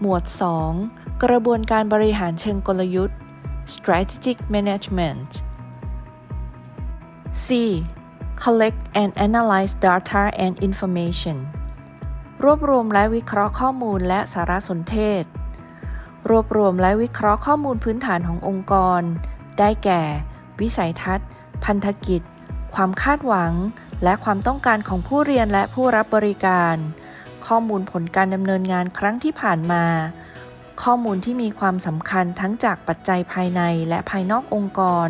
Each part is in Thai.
หมวด 2 กระบวนการบริหารเชิงกลยุทธ์ strategic management C collect and analyze data and information รวบรวมและวิเคราะห์ข้อมูลและสารสนเทศ รวบรวมและวิเคราะห์ข้อมูลพื้นฐานขององค์กร ได้แก่ วิสัยทัศน์ พันธกิจ ความคาดหวัง และความต้องการของผู้เรียนและผู้รับบริการ ข้อมูลผลการดำเนินงานครั้งที่ผ่านมา ข้อมูลที่มีความสำคัญทั้งจากปัจจัยภายในและภายนอกองค์กร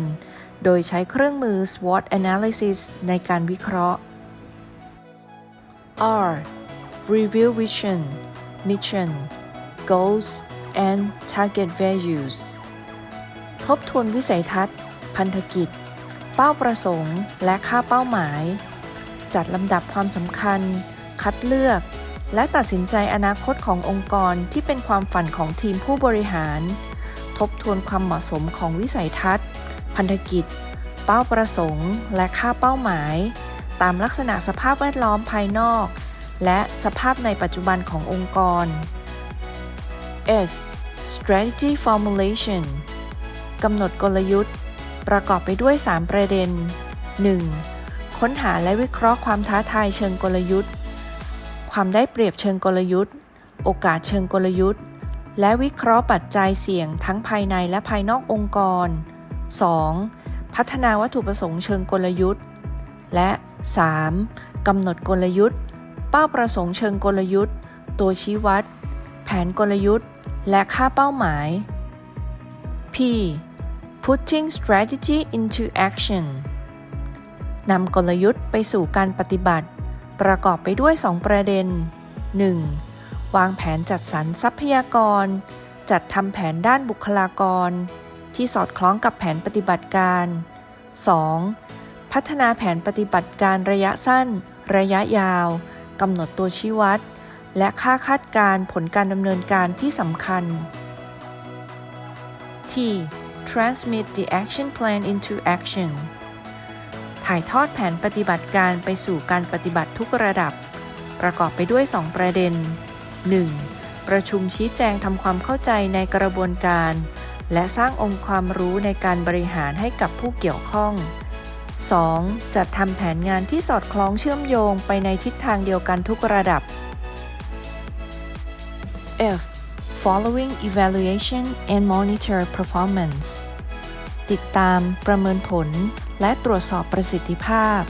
โดยใช้เครื่องมือ SWOT analysis ในการวิเคราะห์ R Review vision mission goals and target values ทบทวนวิสัยทัศน์ พันธกิจ เป้าประสงค์ และค่าเป้าหมาย จัดลำดับความสำคัญ คัดเลือก และตัดสินใจอนาคตขององค์กรที่เป็นความฝันของทีมผู้บริหาร ทบทวนความเหมาะสมของวิสัยทัศน์ พันธกิจ เป้าประสงค์ และค่าเป้าหมาย ตามลักษณะสภาพแวดล้อมภายนอก และสภาพในปัจจุบันขององค์กร S strategy formulation กำหนดกลยุทธ์ ประกอบไปด้วย 3 ประเด็น 1. ค้นหาและวิเคราะห์ความท้าทายเชิงกลยุทธ์ ความได้เปรียบเชิงกลยุทธ์ โอกาสเชิงกลยุทธ์ และวิเคราะห์ปัจจัยเสี่ยงทั้งภายในและภายนอกองค์กร 2. พัฒนาวัตถุประสงค์เชิงกลยุทธ์ และ 3. กำหนดกลยุทธ์ เป้าประสงค์เชิงกลยุทธ์ ตัวชี้วัด แผนกลยุทธ์ และค่าเป้าหมาย P putting strategy into action นำกลยุทธ์ไปสู่การปฏิบัติ ประกอบไปด้วย 2 ประเด็น 1. วางแผนจัดสรรทรัพยากร จัดทำแผนด้านบุคลากร ที่สอดคล้องกับแผนปฏิบัติการ 2. พัฒนาแผนปฏิบัติการระยะสั้น ระยะยาวกำหนดตัวชี้วัด และค่าคาดการณ์ผลการดำเนินการที่สำคัญ T transmit the action plan into action ถ่ายทอดแผนปฏิบัติการไปสู่การปฏิบัติทุกระดับ ประกอบไปด้วย 2 ประเด็น 1. ประชุมชี้แจงทำความเข้าใจในกระบวนการ และสร้างองค์ความรู้ในการบริหารให้กับผู้เกี่ยวข้อง 2. จัดทำแผนงานที่สอดคล้องเชื่อมโยงไปในทิศทางเดียวกันทุกระดับ F following evaluation and monitor performance ติดตามประเมินผล และตรวจสอบประสิทธิภาพ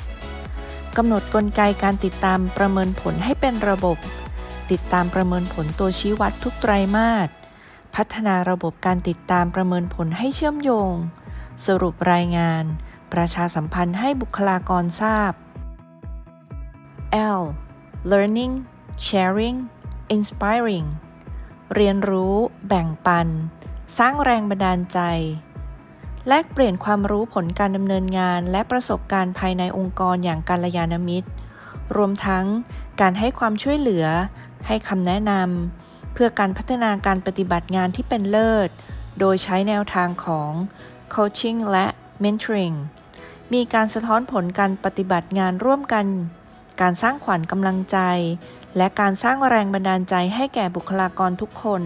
กำหนดกลไกการติดตามประเมินผลให้เป็นระบบ ติดตามประเมินผลตัวชี้วัดทุกไตรมาส พัฒนาระบบการติดตามประเมินผลให้เชื่อมโยง สรุปรายงาน ประชาสัมพันธ์ให้บุคลากรทราบ L learning sharing inspiring เรียนรู้ แบ่งปัน สร้างแรงบันดาลใจ แลกเปลี่ยนความรู้ผลการดำเนินงาน และประสบการณ์ภายในองค์กรอย่างการยานมิตร รวมทั้งการให้ความช่วยเหลือ ให้คำแนะนำเพื่อการพัฒนาการปฏิบัติงานที่เป็นเลิศ โดยใช้แนวทางของ coaching และ mentoring มีการสะท้อนผลการปฏิบัติงานร่วมกัน การสร้างขวัญกำลังใจ และการสร้างแรงบันดาลใจให้แก่บุคลากรทุกคน